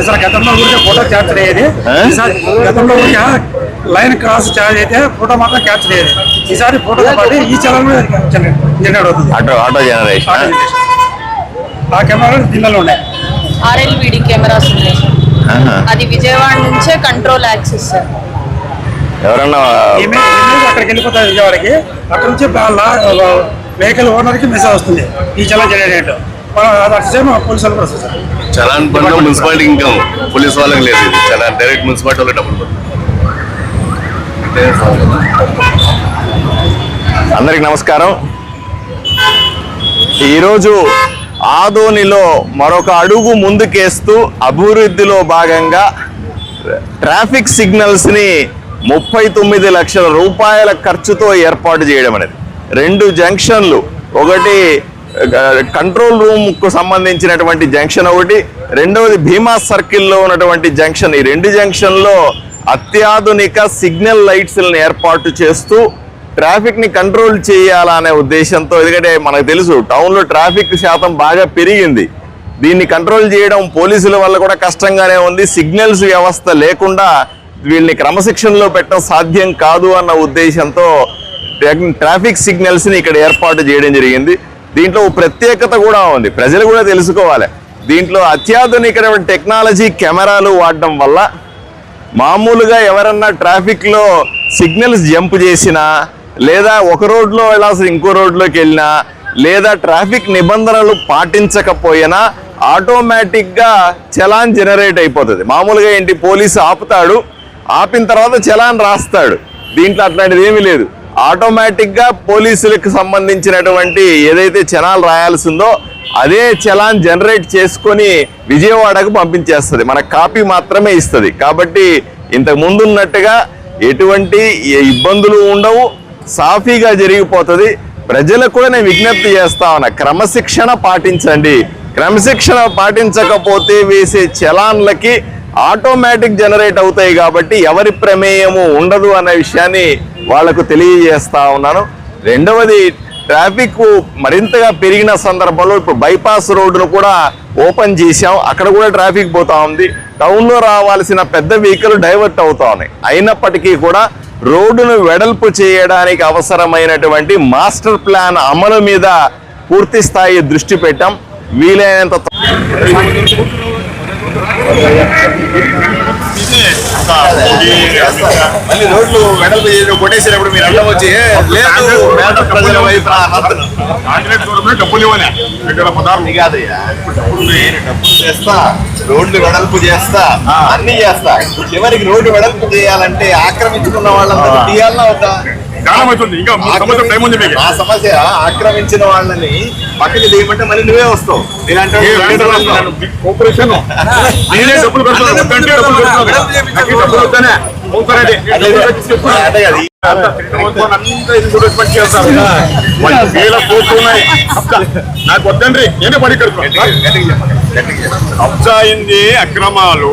ఈసారి గతంలో ఊరికే ఫోటో క్యాప్చర్ అయ్యేది. గతంలో ఊరికే లైన్ క్రాస్ చార్జ్ అయితే ఫోటో మాత్రం క్యాప్చర్ అయ్యేది. ఈసారి ఫోటోతో పాటు ఈ చలం జనరేట్ అవుతుంది. ఆటో ఆటో జనరేషన్ ఆ కెమెరాలు దీనిలో ఉన్నాయి. ఆర్ఎల్విడి కెమెరాస్ ఉన్నాయి సార్. అది విజయవాడ నుంచే కంట్రోల్ యాక్సెస్ సార్. ఎవరన్నా అక్కడికి వెళ్ళిపోతాయి విజయవాడకి. అక్కడ నుంచి వెహికల్ ఓనర్కి మెసేజ్ వస్తుంది. ఈ చలం జనరేట్ అది సేమ్ పోలీసు వాళ్ళు కూడా వస్తుంది సార్. చలాన్ పన్ను మున్సిపాలిటీ ఇన్కమ్ పోలీస్ వాళ్ళకి లేదు. ఇది చలాన్ డైరెక్ట్ మున్సిపాలిటీ వాళ్ళకి డబ్బులు అందరికి నమస్కారం. ఈరోజు ఆదోనిలో మరొక అడుగు ముందుకేస్తూ అభివృద్ధిలో భాగంగా ట్రాఫిక్ సిగ్నల్స్ని ముప్పై తొమ్మిది లక్షల రూపాయల ఖర్చుతో ఏర్పాటు చేయడం అనేది. రెండు జంక్షన్లు ఒకటి కంట్రోల్ రూమ్కు సంబంధించినటువంటి జంక్షన్ ఒకటి. రెండవది భీమా సర్కిల్లో ఉన్నటువంటి జంక్షన్. ఈ రెండు జంక్షన్లో అత్యాధునిక సిగ్నల్ లైట్స్ ఏర్పాటు చేస్తూ ట్రాఫిక్ని కంట్రోల్ చేయాలనే ఉద్దేశంతో ఎందుకంటే మనకు తెలుసు టౌన్లో ట్రాఫిక్ శాతం బాగా పెరిగింది. దీన్ని కంట్రోల్ చేయడం పోలీసుల వల్ల కూడా కష్టంగానే ఉంది. సిగ్నల్స్ వ్యవస్థ లేకుండా వీళ్ళని క్రమశిక్షణలో పెట్టడం సాధ్యం కాదు అన్న ఉద్దేశంతో ట్రాఫిక్ సిగ్నల్స్ని ఇక్కడ ఏర్పాటు చేయడం జరిగింది. దీంట్లో ప్రత్యేకత కూడా ఉంది. ప్రజలు కూడా తెలుసుకోవాలి. దీంట్లో అత్యాధునికమైన టెక్నాలజీ కెమెరాలు వాడడం వల్ల మామూలుగా ఎవరన్నా ట్రాఫిక్లో సిగ్నల్స్ జంప్ చేసినా లేదా ఒక రోడ్లో వెళ్ళాల్సిన ఇంకో రోడ్లోకి వెళ్ళినా లేదా ట్రాఫిక్ నిబంధనలు పాటించకపోయినా ఆటోమేటిక్గా చలాన్ జనరేట్ అయిపోతుంది. మామూలుగా ఏంటి? పోలీసు ఆపుతాడు ఆపిన తర్వాత చలాన్ రాస్తాడు. దీంట్లో అట్లాంటిది ఏమీ లేదు. ఆటోమేటిక్గా పోలీసులకు సంబంధించినటువంటి ఏదైతే చలాన్ రాయాల్సిందో అదే చలాన్ జనరేట్ చేసుకొని విజయవాడకు పంపించేస్తుంది. మన కాపీ మాత్రమే ఇస్తుంది. కాబట్టి ఇంతకు ముందు ఉన్నట్టుగా ఎటువంటి ఏ ఇబ్బందులు ఉండవు. సాఫీగా జరిగిపోతుంది. ప్రజలకు కూడా నేను విజ్ఞప్తి చేస్తా ఉన్నా క్రమశిక్షణ పాటించండి. క్రమశిక్షణ పాటించకపోతే వేసే చలాన్లకి ఆటోమేటిక్ జనరేట్ అవుతాయి కాబట్టి ఎవరి ప్రమేయము ఉండదు అనే విషయాన్ని వాళ్ళకు తెలియజేస్తా ఉన్నాను. రెండవది ట్రాఫిక్ మరింతగా పెరిగిన సందర్భంలో ఇప్పుడు బైపాస్ రోడ్డును కూడా ఓపెన్ చేశాం. అక్కడ కూడా ట్రాఫిక్ పోతా ఉంది. టౌన్లో రావాల్సిన పెద్ద వెహికల్ డైవర్ట్ అవుతా ఉన్నాయి. అయినప్పటికీ కూడా రోడ్డును వెడల్పు చేయడానికి అవసరమైనటువంటి మాస్టర్ ప్లాన్ అమలు మీద పూర్తి స్థాయి దృష్టి పెట్టాం. వీలైనంత మళ్ళీ రోడ్లు వెడల్పు చేసి కొట్టేసినప్పుడు మీరు అడ్డం వచ్చి లేదు పేద ప్రజల వైపు. కాంట్రాక్ట్ డబ్బులు ఇవ్వాలి ఇక్కడ పదార్థం అది కాదయ్యా డబ్బులు డబ్బులు చేస్తా రోడ్లు వెడల్పు చేస్తా అన్ని చేస్తా. చివరికి రోడ్డు వెడల్పు చేయాలంటే ఆక్రమించుకున్న వాళ్ళందరూ తీయాలన్నా వద్దా? కాలం అవుతుంది ఇంకా సంవత్సరం టైం ఉంది మీకు. ఆ సమస్య ఆక్రమించిన వాళ్ళని పక్కకి దిగమంటే మళ్ళీ నువ్వే వస్తావు. కోఆపరేషన్ నేనే డబ్బులు కడుతున్నాను వద్దంటే డబ్బులు కడుతున్నాను నాకు డబ్బులు వేల కోట్లు ఉన్నాయి. వద్దండి నేనే పని కడుతున్నాను అయింది అక్రమాలు.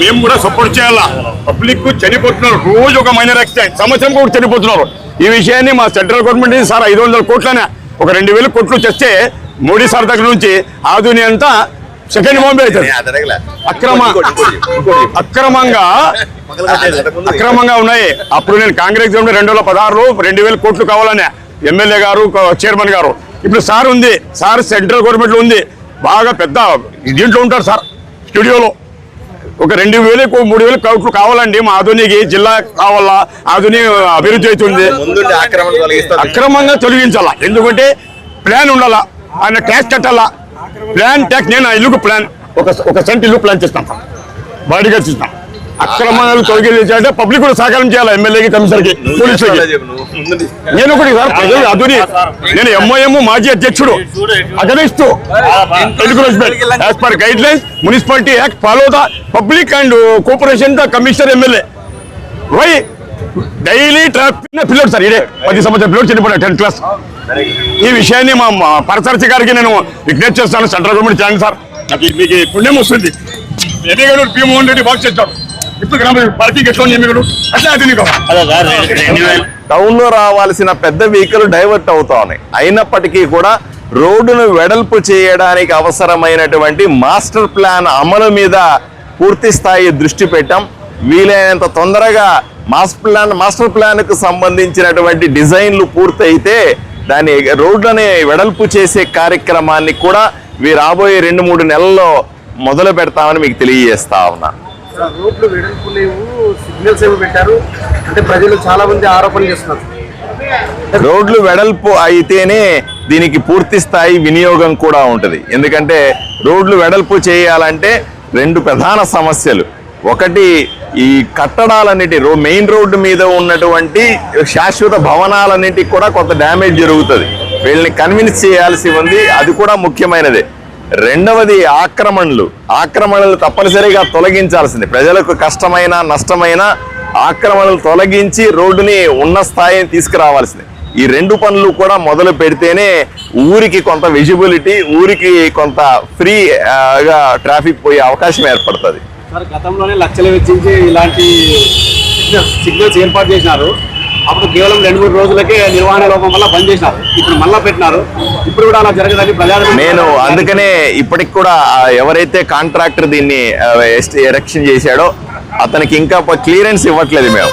మేము కూడా సపోర్ట్ చేయాలా? పబ్లిక్ చనిపోతున్నారు. రోజు ఒక మైనర్ యాక్సిడెంట్ సంవత్సరం కూడా చనిపోతున్నారు. ఈ విషయాన్ని మా సెంట్రల్ గవర్నమెంట్ సార్ ఐదు వందల కోట్లనే ఒక రెండు వేల కోట్లు తెస్తే మోడీ సార్ దగ్గర నుంచి ఆధుని అంతా సెకండ్ బాంబే అవుతుంది అక్రమ. అక్రమంగా అక్రమంగా ఉన్నాయి. అప్పుడు నేను కాంగ్రెస్ రెండు వేల పదహారులో రెండు వేల కోట్లు కావాలనే ఎమ్మెల్యే గారు చైర్మన్ గారు. ఇప్పుడు సార్ ఉంది. సార్ సెంట్రల్ గవర్నమెంట్లో ఉంది. బాగా పెద్ద దీంట్లో ఉంటారు సార్. స్టూడియోలో. ఒక రెండు వేలు మూడు వేలు కోట్లు కావాలండి. మా ఆధునికి జిల్లా కావాలా? ఆధుని అభివృద్ధి అవుతుంది. అక్రమంగా తొలగించాలా? ఎందుకంటే ప్లాన్ ఉండాలా? ఆయన ట్యాక్స్ కట్టాలా? ప్లాన్ ట్యాక్స్ నేను ఇల్లుకు ప్లాన్ ఒక ఒక సెంట్ ఇల్లు ప్లాన్ చేస్తాను బాడీగా చేస్తాను అక్రమాలు తొలగించాలంటే పబ్లిక్ కూడా సహకారం చేయాలి ఎమ్మెల్యేకి కమిషనర్కి పోలీసులకి. నేను ఒకటి సార్ ప్రజలు అదుని నేను ఎంఐఎం మాజీ అధ్యక్షుడు. Against. As per guidelines municipality act follow the public and cooperation the commissioner MLA why daily traffic పిల్లడు సార్ ఇదే. పది సంవత్సరం పిల్లడు చనిపోయాడు టెన్త్ క్లాస్. ఈ విషయాన్ని మా పరసరసి గారికి నేను విజ్ఞప్తి చేస్తాను సెంట్రల్ గవర్నమెంట్ చేయండి సార్. నాకు మీకు పుణ్యం వస్తుంది. ఎమ్మెగడు పీమోహన్ రెడ్డి బాగా చేస్తాడు ఇప్పుడు గ్రామ పార్టీకి ఎట్లా అట్లా అది టౌన్లో రావాల్సిన పెద్ద వెహికల్ డైవర్ట్ అవుతా ఉన్నాయి అయినప్పటికీ కూడా రోడ్డును వెడల్పు చేయడానికి అవసరమైనటువంటి మాస్టర్ ప్లాన్ అమలు మీద పూర్తి స్థాయి దృష్టి పెట్టాం. వీలైనంత తొందరగా మాస్టర్ ప్లాన్ మాస్టర్ ప్లాన్కు సంబంధించినటువంటి డిజైన్లు పూర్తయితే దాని రోడ్లని వెడల్పు చేసే కార్యక్రమాన్ని కూడా వీ రాబోయే రెండు మూడు నెలల్లో మొదలు పెడతామని మీకు తెలియజేస్తా ఉన్నా. రోడ్లు వెడల్పు లేవు సిగ్నల్స్ ఏమి పెట్టారు? అంటే ప్రజలు చాలా మంది ఆరోపణలు చేస్తున్నారు. రోడ్లు వెడల్పు అయితేనే దీనికి పూర్తి స్థాయి వినియోగం కూడా ఉంటుంది. ఎందుకంటే రోడ్లు వెడల్పు చేయాలంటే రెండు ప్రధాన సమస్యలు. ఒకటి ఈ కట్టడాలన్నిటి రో మెయిన్ రోడ్డు మీద ఉన్నటువంటి శాశ్వత భవనాలన్నిటికి కూడా కొంత డ్యామేజ్ జరుగుతుంది. వీళ్ళని కన్విన్స్ చేయాల్సి ఉంది అది కూడా ముఖ్యమైనదే. రెండవది ఆక్రమణలు. ఆక్రమణలు తప్పనిసరిగా తొలగించాల్సింది. ప్రజలకు కష్టమైన నష్టమైన ఆక్రమణలు తొలగించి రోడ్డుని ఉన్న స్థాయిని తీసుకురావాల్సింది. ఈ రెండు పనులు కూడా మొదలు పెడితేనే ఊరికి కొంత విజిబిలిటీ ఊరికి కొంత ఫ్రీగా ట్రాఫిక్ పోయే అవకాశం ఏర్పడుతుంది. సార్ గతంలోనే లక్షలు వెచ్చించి ఇలాంటి సిగ్నల్స్ ఏర్పాటు చేసినారు. అప్పుడు కేవలం రెండు మూడు రోజులకే నిర్వహణ లోపం వల్ల బంద్ చేసినారు. ఇప్పుడు మళ్ళా పెట్టినారు. ఇప్పుడు కూడా అలా జరగదని ప్రజా నేను అందుకనే ఇప్పటికి కూడా ఎవరైతే కాంట్రాక్టర్ దీన్ని ఎరక్షన్ చేశాడో అతనికి ఇంకా క్లియరెన్స్ ఇవ్వట్లేదు మేము.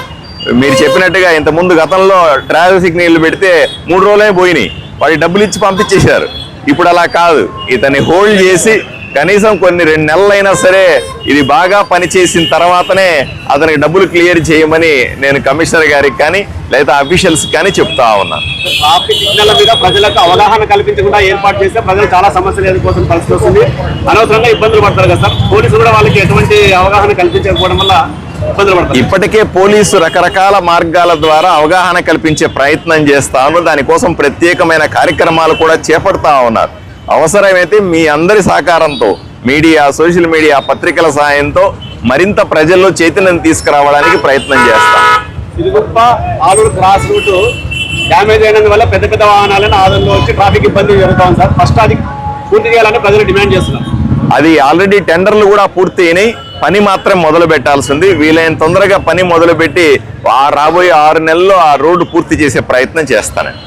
మీరు చెప్పినట్టుగా ఇంత ముందు గతంలో ట్రాఫిక్ సిగ్నల్ పెడితే మూడు రోజులే పోయినాయి. వాడి డబ్బులు ఇచ్చి పంపించేశారు. ఇప్పుడు అలా కాదు. ఇతన్ని హోల్డ్ చేసి కనీసం కొన్ని రెండు నెలలైనా సరే ఇది బాగా పనిచేసిన తర్వాతనే అతనికి డబ్బులు క్లియర్ చేయమని నేను కమిషనర్ గారికి కానీ లేదా అఫీషియల్స్ కానీ చెప్తా ఉన్నాను ట్రాఫిక్ సిగ్నల్ మీద ప్రజలకు అవగాహన కల్పించకుండా ఏర్పాటు చేస్తే ప్రజలు చాలా సమస్యలు ఎదుర్కోవాల్సిన పరిస్థితి వస్తుంది. అనవసరంగా ఇబ్బందులు పడతారు కదా సార్. పోలీసులు కూడా వాళ్ళకి ఎటువంటి అవగాహన కల్పించకపోవడం వల్ల ఇప్పటికే పోలీసు రకరకాల మార్గాల ద్వారా అవగాహన కల్పించే ప్రయత్నం చేస్తాను దానికోసం ప్రత్యేకమైన కార్యక్రమాలు కూడా చేపడతా ఉన్నారు. అవసరమైతే మీ అందరి సహకారంతో మీడియా సోషల్ మీడియా పత్రికల సహాయంతో మరింత ప్రజల్లో చైతన్యం తీసుకురావడానికి ప్రయత్నం చేస్తాం. Siruguppa Aluru cross route damage అయినందువల్ల పెద్ద పెద్ద వాహనాలను ఆదంలో వచ్చి ట్రాఫిక్ ఇబ్బంది జరుగుతాం సార్. ఫస్ట్ అది పూర్తి చేయాలని ప్రజలు డిమాండ్ చేస్తున్నారు. అది ఆల్రెడీ టెండర్లు కూడా పూర్తి అయినాయి. పని మాత్రం మొదలు పెట్టాల్సి ఉంది వీలైన తొందరగా పని మొదలుపెట్టి ఆ రాబోయే ఆరు నెలల్లో ఆ రోడ్డు పూర్తి చేసే ప్రయత్నం చేస్తానండి.